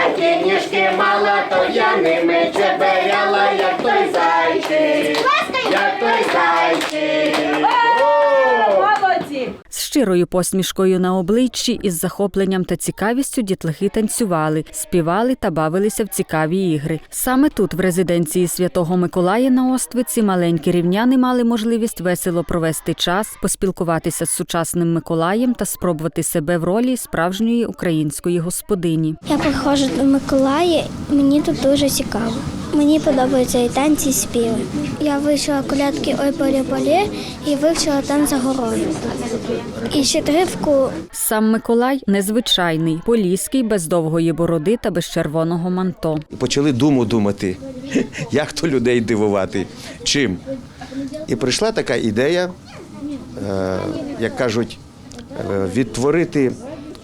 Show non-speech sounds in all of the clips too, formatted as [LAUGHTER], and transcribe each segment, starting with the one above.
хаті ніжки мала, то я ними чеберяла, як той зайчик, щирою посмішкою на обличчі із захопленням та цікавістю дітлахи танцювали, співали та бавилися в цікаві ігри. Саме тут, в резиденції Святого Миколая на Оствиці, маленькі рівняни мали можливість весело провести час, поспілкуватися з сучасним Миколаєм та спробувати себе в ролі справжньої української господині. Я приходжу до Миколая, мені тут дуже цікаво. Мені подобаються і танці, і співи. Я вивчила колядки Ой полі полі і вивчила там за горою. І щедрівку Сам Миколай незвичайний, поліський, без довгої бороди та без червоного манто. почали думу думати, [LAUGHS] як то людей дивувати, чим. І прийшла така ідея, е, як кажуть, е, відтворити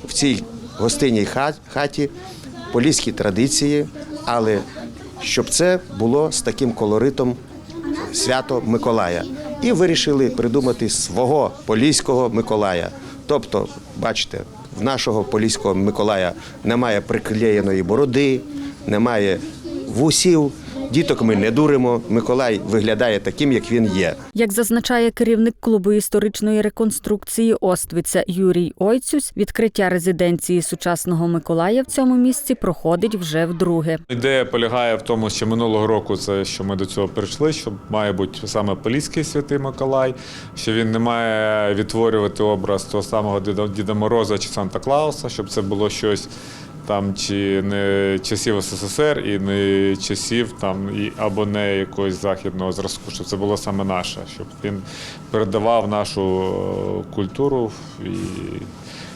в цій гостинній хаті поліські традиції, але щоб це було з таким колоритом свято Миколая. І вирішили придумати свого поліського Миколая. Тобто, бачите, в нашого поліського Миколая немає приклеєної бороди, немає вусів. Діток ми не дуримо. Миколай виглядає таким, як він є. Як зазначає керівник клубу історичної реконструкції Оствиця Юрій Ойцюсь, відкриття резиденції сучасного Миколая в цьому місці проходить вже вдруге. Ідея полягає в тому, що минулого року це що ми до цього прийшли, що має бути саме Поліський святий Миколай, що він не має відтворювати образ того самого Діда, Діда Мороза чи Санта Клауса, щоб це було щось там чи не часів СССР і не часів там і або не якогось західного зразку, щоб це було саме наше, щоб він передавав нашу е, культуру і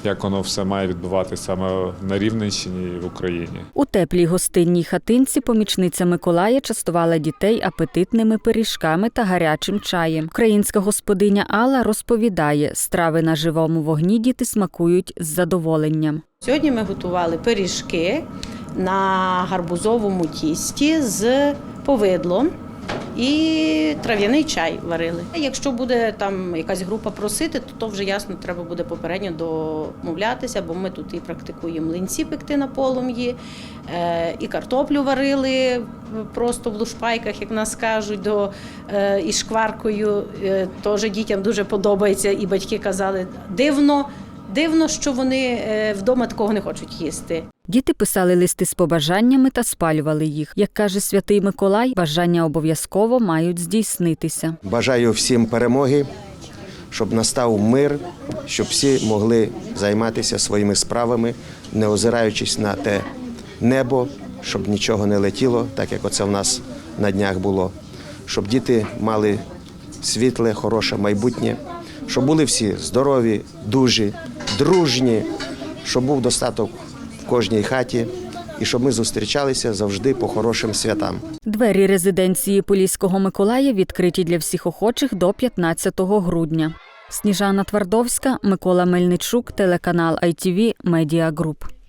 як воно все має відбуватися саме на Рівненщині і в Україні. У теплій гостинній хатинці помічниця Миколая частувала дітей апетитними пиріжками та гарячим чаєм. Українська господиня Алла розповідає, страви на живому вогні діти смакують з задоволенням. Сьогодні ми готували пиріжки на гарбузовому тісті з повидлом і трав'яний чай варили. Якщо буде там якась група просити, то, то вже ясно треба буде попередньо домовлятися, бо ми тут і практикуємо млинці пекти на полум'ї, е, і картоплю варили просто в лушпайках, як нас кажуть, до, е, і шкваркою. Е, Теж дітям дуже подобається, і батьки казали, дивно. Дивно, що вони е, вдома такого не хочуть їсти. Діти писали листи з побажаннями та спалювали їх. Як каже святий Миколай, бажання обов'язково мають здійснитися. Бажаю всім перемоги, щоб настав мир, щоб всі могли займатися своїми справами, не озираючись на те небо, щоб нічого не летіло, так як оце в нас на днях було. Щоб діти мали світле, хороше майбутнє, щоб були всі здорові, дужі, дружні, щоб був достаток в кожній хаті і щоб ми зустрічалися завжди по хорошим святам. Двері резиденції Поліського Миколая відкриті для всіх охочих до 15 грудня. Сніжана Твардовська, Микола Мельничук, телеканал ITV Media Group.